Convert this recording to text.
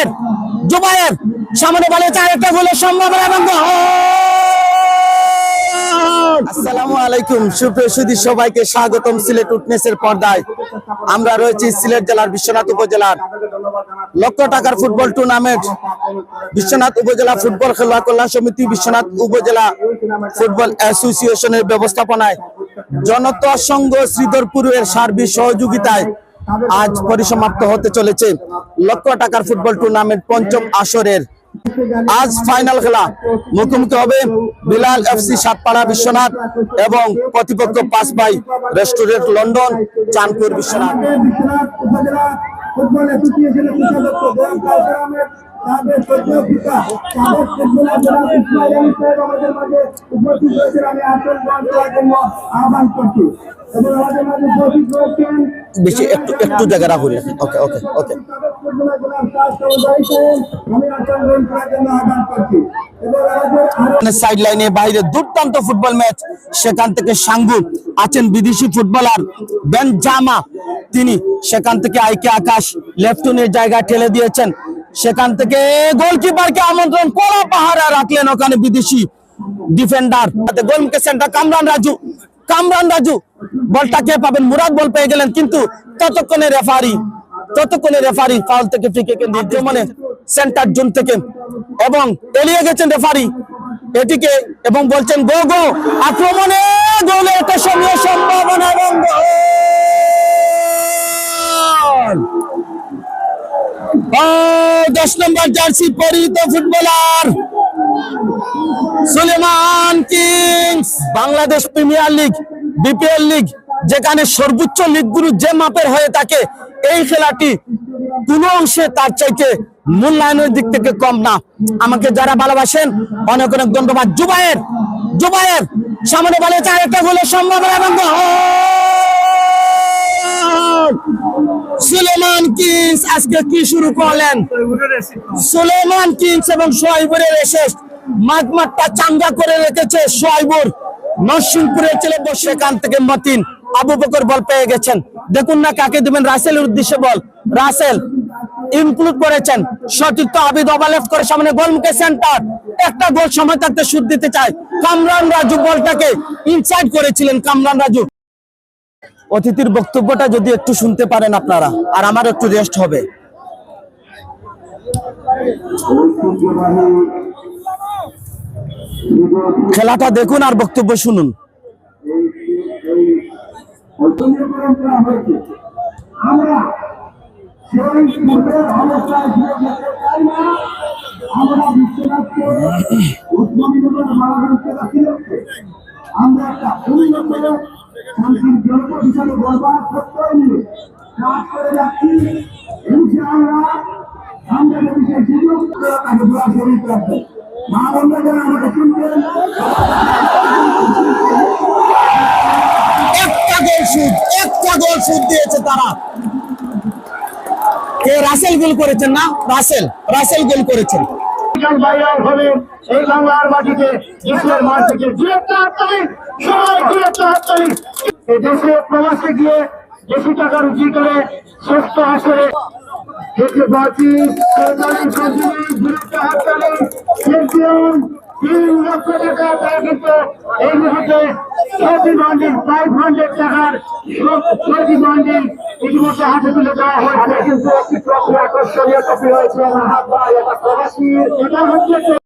জুবায়ের জুবায়ের, সামনে বলে চার একটা গোলের সম্ভাবনা লক্ষ টাকার ফুটবল টুর্নামেন্ট, বিশ্বনাথ উপজেলা ফুটবল কল্যাণ সমিতি, বিশ্বনাথ উপজেলা ফুটবল ব্যবস্থাপনায় জনতা সংঘ শ্রীধরপুরের সার্বিক সহযোগিতায় আজ পরিসমাপ্ত হতে চলেছে লক্ষ টাকার ফুটবল টুর্নামেন্ট পঞ্চম আসরের। আজ ফাইনাল খেলা। মুখোমুখি হবে বিলাল এফসি সাতপাড়া বিশ্বনাথ এবং প্রতিপক্ষ পাঁচ বাই রেস্টুরেন্ট লন্ডন চাঁদপুর বিশ্বনাথ। বিশ্বনাথ উপজেলা ফুটবল অ্যাসোসিয়েশনের কোষাধ্যক্ষ গোলাম কাউসার আহমেদ তাদের শ্রদ্ধেয় পিতা সাবেক ফুটবলার জনাব ইসমাইল আলী সাহেব আমাদের মাঝে উপস্থিত হয়েছেন আমি আসল গ্রহণ করার জন্য আহ্বান করছি। এবং আমাদের মাঝে উপস্থিত রয়েছেন বেশি একটু একটু জায়গা রাখুন ওকে ওকে ওকে সাইড লাইনে বাইরে দুর্দান্ত ফুটবল ম্যাচ সেখান থেকে সাঙ্গু আছেন বিদেশি ফুটবলার বেন জামা তিনি সেখান থেকে আইকে আকাশ লেফটনের জায়গা ঠেলে দিয়েছেন। সেখান থেকে গোলকিপারকে আমন্ত্রণ করা পাহারা রাখলেন ওখানে বিদেশি ডিফেন্ডার গোলকে সেন্টার কামরান রাজু কামরান রাজু। বলটা কে পাবেন? মুরাদ বল পেয়ে গেলেন কিন্তু ততক্ষণে রেফারি ততক্ষণে রেফারি ফাউল থেকে ফ্রি কিকের মানে সেন্টার জোন থেকে। এবং এড়িয়ে গেছেন রেফারি এটিকে এবং বলছেন, গো গো, আক্রমণে গোলে একটা সময় সম্ভাবনা এবং দশ নম্বর জার্সি পরিহিত footballer Sulaiman Kings. Bangladesh premier league, BPL league, যেখানে সর্বোচ্চ লিগগুলো যে মাপের হয়ে থাকে, এই খেলাটি কোন অংশে তার চাইতে মূল্যায়নের দিক থেকে কম না। আমাকে যারা ভালোবাসেন, অনেক অনেক ধন্যবাদ। জুবায়ের জুবায়ের, সামনে বলে চার একটা গোলের সম্ভাবনা এবং! সুলেমান কিংস আজকে কি শুরু করলেন? সুলেমান কিংস এবং সোয়াইবুরের এসেস মাঠমাঠটা চাঙ্গা করে রেখেছে সোয়াইবুর নরসিংপুরের ছেলে সেখান থেকে মতিন আবু বকর বল পেয়ে গেছেন। দেখুন না কাকে দিবেন রাসেলের উদ্দেশ্যে বল। রাসেল ইনক্লুড করেছেন। সঠিক তো আবিদ ওভারলেফট করে সামনে গোলমুখে সেন্টার একটা গোল সময় থাকতে সুদ দিতে চায়। কামরান রাজু বলটাকে ইনসাইড করেছিলেন কামরান রাজু। অতিথির বক্তব্যটা যদি একটু শুনতে পারেন আপনারা, আর আমার একটু রেস্ট হবে। খেলাটা দেখুন আর বক্তব্য শুনুন। আমরা আমরা একটা উন্নত শান্তির হিসাবে বরবাদ প্রত্যয় নিয়ে কাজ করে যাচ্ছি। ইনশাআল্লাহ আমরা যদি সুযোগ তাকে দোয়া শরীর রাখব মা বন্ধু যারা আমাকে শুনছেন একটা গোল শুট একটা গোল শুট দিয়েছে তারা। কে রাসেল গোল করেছেন না? রাসেল রাসেল গোল করেছেন। ভাইরাল হবে এই বাংলার মাটিতে দেশের মাঠ থেকে সবাই দেশে প্রবাসে গিয়ে বেশি টাকা রুজি করে শ্রেষ্ঠ আসরে দেখতে পাচ্ছি সরকারি সরকারি দূরত্ব হাততালি। চ্যাম্পিয়ন তিন লক্ষ টাকা তারা কিন্তু এই মুহূর্তে প্রতি বন্ডিল ফাইভ হান্ড্রেড টাকার প্রতি বন্ডিল ইতিমধ্যে হাতে তুলে দেওয়া হয়েছে। কিন্তু একটি আকর্ষণীয় হয়েছে প্রবাসী। এটা হচ্ছে